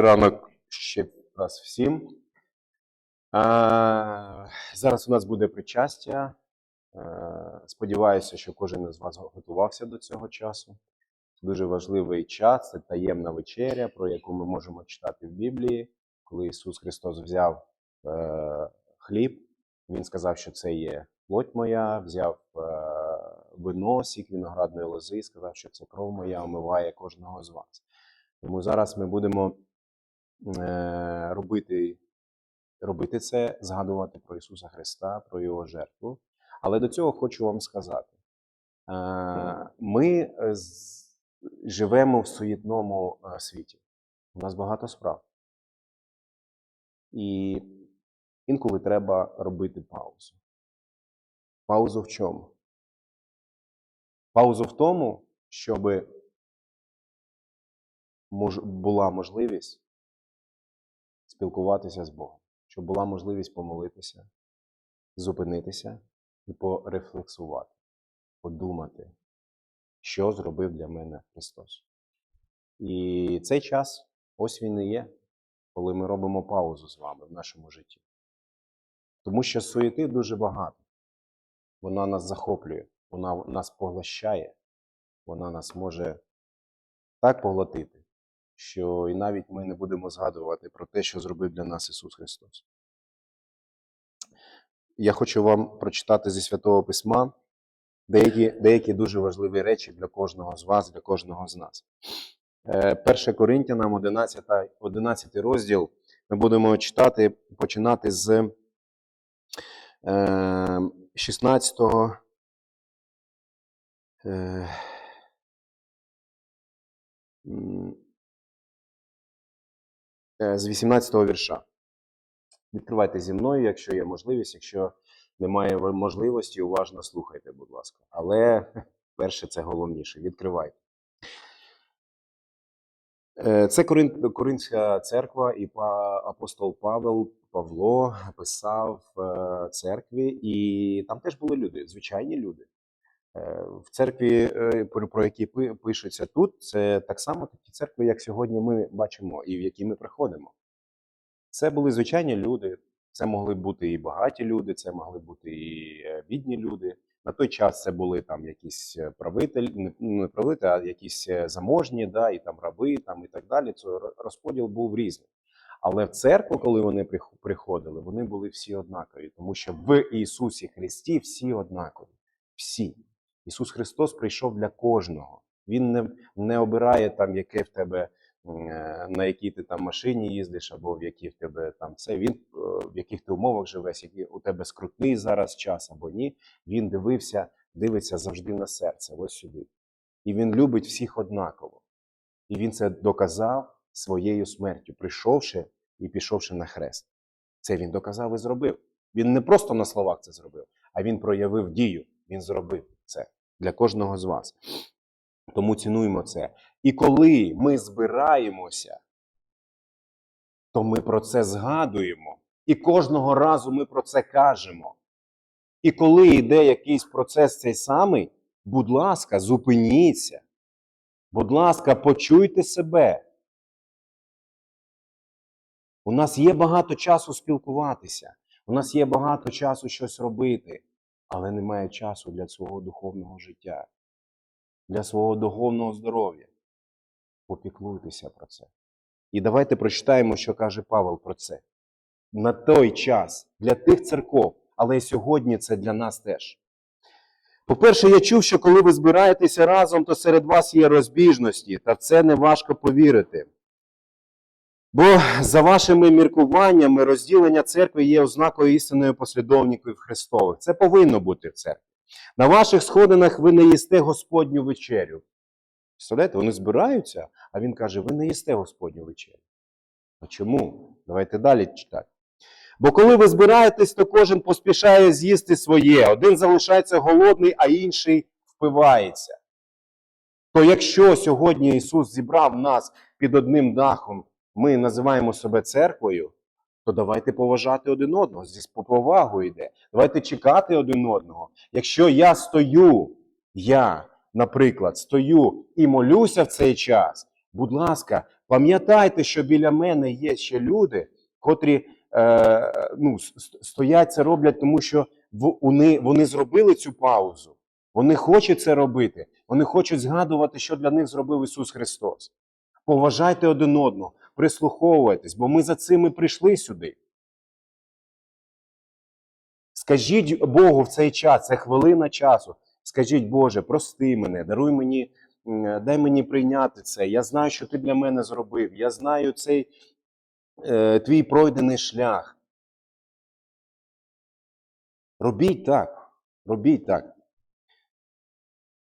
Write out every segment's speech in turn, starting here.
ранок ще раз всім. А, зараз у нас буде причастя. Е, Сподіваюся, що кожен із вас готувався до цього часу. Це дуже важливий час, це таємна вечеря, про яку ми можемо читати в Біблії. Коли Ісус Христос взяв е, хліб, Він сказав, що це є плоть моя, взяв е, вино, виноградної лози, і сказав, що це кров моя омиває кожного з вас. Тому зараз ми будемо робити, робити це, згадувати про Ісуса Христа, про Його жертву. Але до цього хочу вам сказати: е, ми е, живемо в суєтному е, світі. У нас багато справ. І інколи треба робити паузу. Паузу в чому? Паузу в тому, щоб була можливість спілкуватися з Богом, щоб була можливість помолитися, зупинитися і порефлексувати, подумати, що зробив для мене Христос. І цей час ось він і є, коли ми робимо паузу з вами в нашому житті. Тому що суєти дуже багато. Вона нас захоплює, вона нас поглощає, вона нас може так поглотити, що і навіть ми не будемо згадувати про те, що зробив для нас Ісус Христос. Я хочу вам прочитати зі Святого Письма деякі, деякі дуже важливі речі для кожного з вас, для кожного з нас. Е, 1 Коринтянам 11, 11 розділ. Ми будемо читати, починати з е, 16 е, е, з 18 вірша. Відкривайте зі мною, якщо є можливість. Якщо немає можливості, уважно слухайте, будь ласка. Але перше це головніше. Відкривайте. Е, Це Корин- Коринська церква, і апостол Павел Павло писав е, церкві, і там теж були люди, звичайні люди. Е, В церкві, е, про які пи- пишуться тут, це так само такі церкви, як сьогодні ми бачимо, і в які ми приходимо. Це були звичайні люди. Це могли бути і багаті люди, це могли бути і е, бідні люди. На той час це були там якісь правителі, не, правителі, а якісь заможні, да, і там раби, там і так далі. Це розподіл був різний. Але в церкву, коли вони приходили, вони були всі однакові, тому що в Ісусі Христі всі однакові. Всі. Ісус Христос прийшов для кожного. Він не, не обирає там, яке в тебе е, на якій ти там машині їздиш, або в якій в тебе там це. Він е, в яких ти умовах живеш, який у тебе скрутний зараз час або ні. Він дивився, дивиться завжди на серце, ось сюди. І він любить всіх однаково. І він це доказав своєю смертю, прийшовши і пішовши на хрест. Це він доказав і зробив. Він не просто на словах це зробив, а він проявив дію. Він зробив це для кожного з вас. Тому цінуємо це. І коли ми збираємося, то ми про це згадуємо. І кожного разу ми про це кажемо. І коли йде якийсь процес цей самий, будь ласка, зупиніться. Будь ласка, почуйте себе. У нас є багато часу спілкуватися, у нас є багато часу щось робити, але немає часу для свого духовного життя, для свого духовного здоров'я. Попіклуйтеся про це. І давайте прочитаємо, що каже Павел про це. На той час для тих церков, але й сьогодні це для нас теж. По-перше, я чув, що коли ви збираєтеся разом, то серед вас є розбіжності, та в це не важко повірити. Бо за вашими міркуваннями розділення церкви є ознакою істинної послідовників Христових. Це повинно бути в церкві. На ваших сходинах ви не їсте Господню вечерю. Представляєте, вони збираються, а він каже: ви не їсте Господню вечерю. А чому? Давайте далі читати. Бо коли ви збираєтесь, то кожен поспішає з'їсти своє. Один залишається голодний, а інший впивається. То якщо сьогодні Ісус зібрав нас під одним дахом, ми називаємо себе церквою, то давайте поважати один одного. По повагу йде. Давайте чекати один одного. Якщо я стою, я, наприклад, стою і молюся в цей час, будь ласка, Пам'ятайте, що біля мене є ще люди, котрі е, ну, стоять це роблять, тому що вони, вони зробили цю паузу. Вони хочуть це робити. Вони хочуть згадувати, що для них зробив Ісус Христос. Поважайте один одного, прислуховуйтесь, бо ми за цим і прийшли сюди. Скажіть Богу в цей час, це хвилина часу. Скажіть, Боже, прости мене, даруй мені, дай мені прийняти це. Я знаю, що ти для мене зробив. Я знаю цей е, твій пройдений шлях. Робіть так. Робіть так.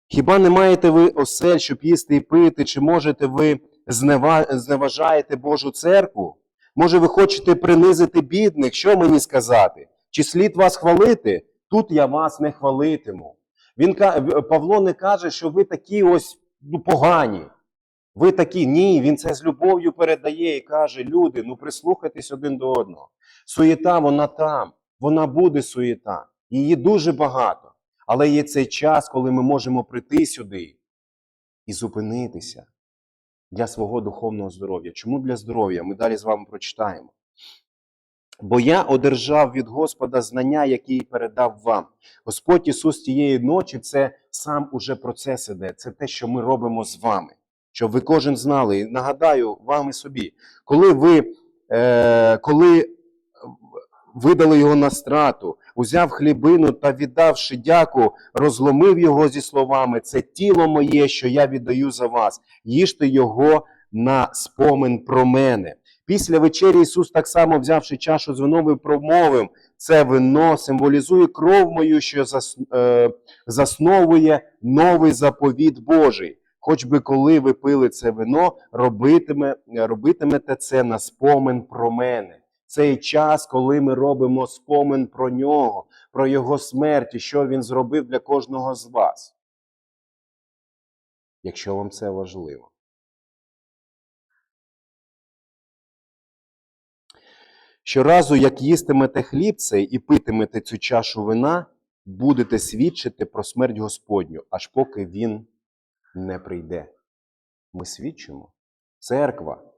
Хіба не маєте ви осель, щоб їсти і пити, чи можете ви зневажаєте Божу церкву? Може, ви хочете принизити бідних? Що мені сказати? Чи слід вас хвалити? Тут я вас не хвалитиму. Він Павло не каже, що ви такі ось ну, погані. Ви такі, ні, він це з любов'ю передає і каже: люди, ну прислухайтесь один до одного. Суєта, вона там, вона буде суєта. Її дуже багато. Але є цей час, коли ми можемо прийти сюди і зупинитися для свого духовного здоров'я. Чому для здоров'я? Ми далі з вами прочитаємо. Бо я одержав від Господа знання, які передав вам. Господь Ісус тієї ночі це сам уже процес іде. Це те, що ми робимо з вами. Щоб ви кожен знали. І нагадаю вам і собі, коли ви е, коли видали його на страту, узяв хлібину та віддавши дяку, розломив його зі словами: Це тіло моє, що я віддаю за вас. Їжте його на спомин про мене. Після вечері Ісус, так само взявши чашу з вином, і промовив: це вино символізує кров мою, що зас, е, засновує новий заповіт Божий. Хоч би коли ви пили це вино, робитиме, робитимете це на спомин про мене. Цей час, коли ми робимо спомин про нього, про його смерть, і що він зробив для кожного з вас. Якщо вам це важливо. Щоразу, як їстимете хліб цей і питимете цю чашу вина, будете свідчити про смерть Господню, аж поки він не прийде. Ми свідчимо. Церква.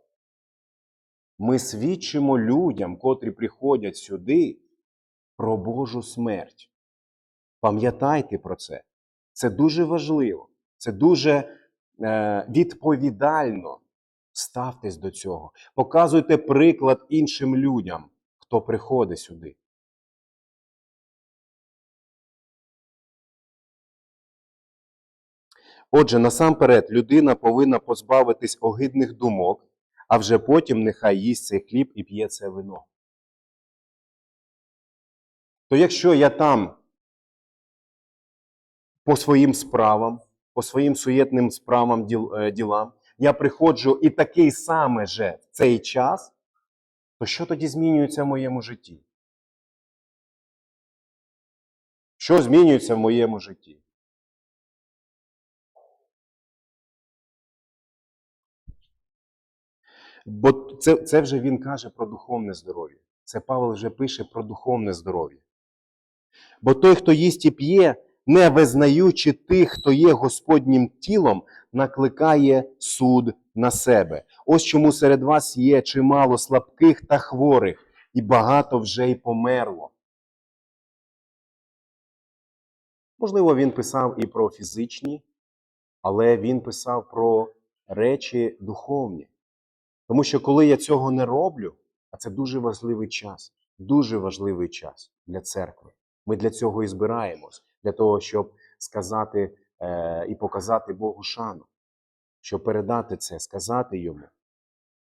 Ми свідчимо людям, котрі приходять сюди, про Божу смерть. Пам'ятайте про це. Це дуже важливо. Це дуже е, відповідально. Ставтесь до цього. Показуйте приклад іншим людям, хто приходить сюди. Отже, насамперед, людина повинна позбавитись огидних думок, а вже потім нехай їсть цей хліб і п'є це вино. То якщо я там по своїм справам, по своїм суєтним справам е, ділам, я приходжу і такий саме же в цей час, то що тоді змінюється в моєму житті? Що змінюється в моєму житті? Бо це, це вже він каже про духовне здоров'я. Це Павел вже пише про духовне здоров'я. Бо той, хто їсть і п'є, не визнаючи тих, хто є Господнім тілом, накликає суд на себе. Ось чому серед вас є чимало слабких та хворих, і багато вже й померло. Можливо, він писав і про фізичні, але він писав про речі духовні. Тому що коли я цього не роблю, а це дуже важливий час, дуже важливий час для церкви. Ми для цього і збираємось, для того, щоб сказати е, і показати Богу шану, щоб передати це, сказати йому.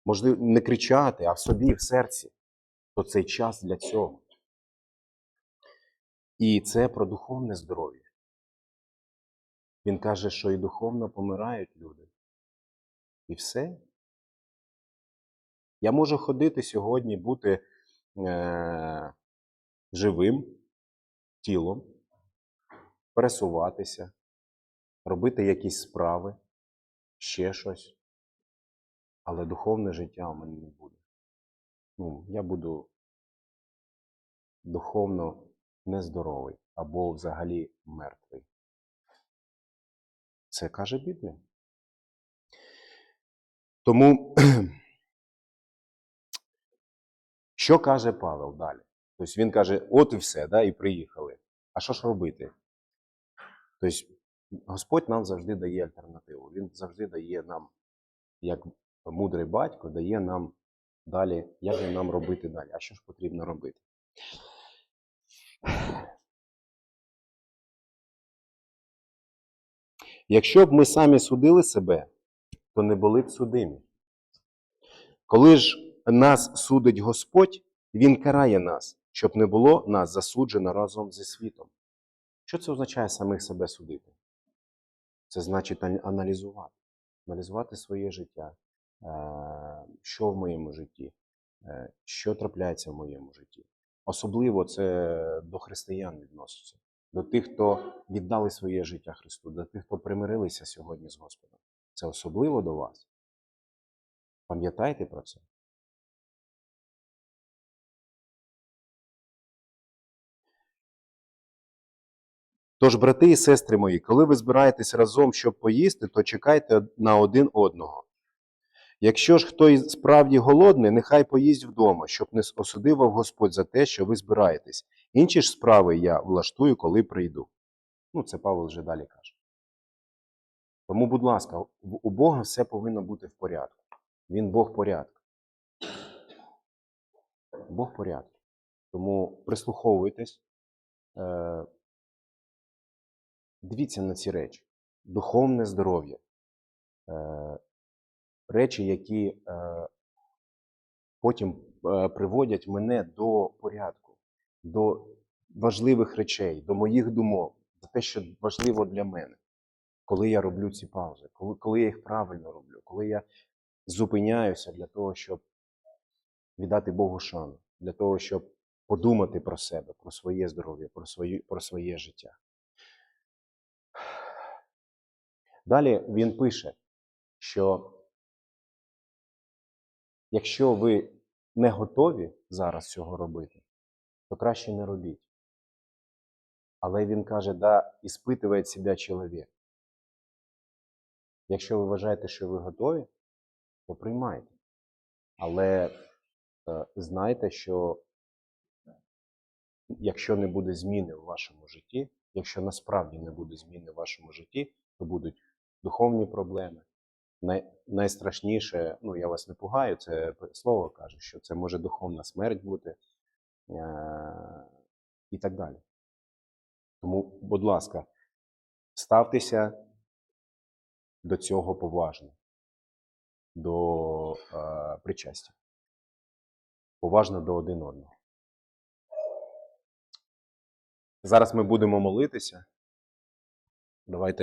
Можливо, не кричати, а в собі, в серці, то цей час для цього. І це про духовне здоров'я. Він каже, що і духовно помирають люди. І все. Я можу ходити сьогодні, бути е, живим тілом, пересуватися, робити якісь справи, ще щось. Але духовне життя у мене не буде. Ну, я буду духовно нездоровий або взагалі мертвий. Це каже Біблія. Тому, що каже Павел далі? Тобто він каже: от і все, да, і приїхали. А що ж робити? Тобто, Господь нам завжди дає альтернативу. Він завжди дає нам, як мудрий батько, дає нам далі, як же нам робити далі. А що ж потрібно робити? Якщо б ми самі судили себе, то не були б судимі. Коли ж нас судить Господь, Він карає нас, щоб не було нас засуджено разом зі світом. Що це означає самих себе судити? Це значить аналізувати, аналізувати своє життя, е, що в моєму житті, е, що трапляється в моєму житті. Особливо це до християн відноситься, до тих, хто віддали своє життя Христу, до тих, хто примирилися сьогодні з Господом. Це особливо до вас. Пам'ятайте про це. Тож, брати і сестри мої, коли ви збираєтесь разом, щоб поїсти, то чекайте на один одного. Якщо ж хто справді голодний, нехай поїсть вдома, щоб не осудив Господь за те, що ви збираєтесь. Інші ж справи я влаштую, коли прийду. Ну, це Павло вже далі каже. Тому, будь ласка, у Бога все повинно бути в порядку. Він Бог порядку. Бог порядку. Тому прислуховуйтесь, е, дивіться на ці речі. Духовне здоров'я. Е, речі, які е, потім е, приводять мене до порядку, до важливих речей, до моїх думок, до те, що важливо для мене, коли я роблю ці паузи, коли, коли я їх правильно роблю, коли я зупиняюся для того, щоб віддати Богу шану, для того, щоб подумати про себе, про своє здоров'я, про, про своє життя. Далі він пише, що якщо ви не готові зараз цього робити, то краще не робіть. Але він каже, да, іспитыває себе чоловік. Якщо ви вважаєте, що ви готові, то приймайте. Але е, знайте, що якщо не буде зміни в вашому житті, якщо насправді не буде зміни в вашому житті, то будуть духовні проблеми. Най, найстрашніше, ну я вас не пугаю, це слово каже, що це може духовна смерть бути е- і так далі. Тому, будь ласка, ставтеся до цього поважно, до е, причастя. Поважно до один одного. Зараз ми будемо молитися. Давайте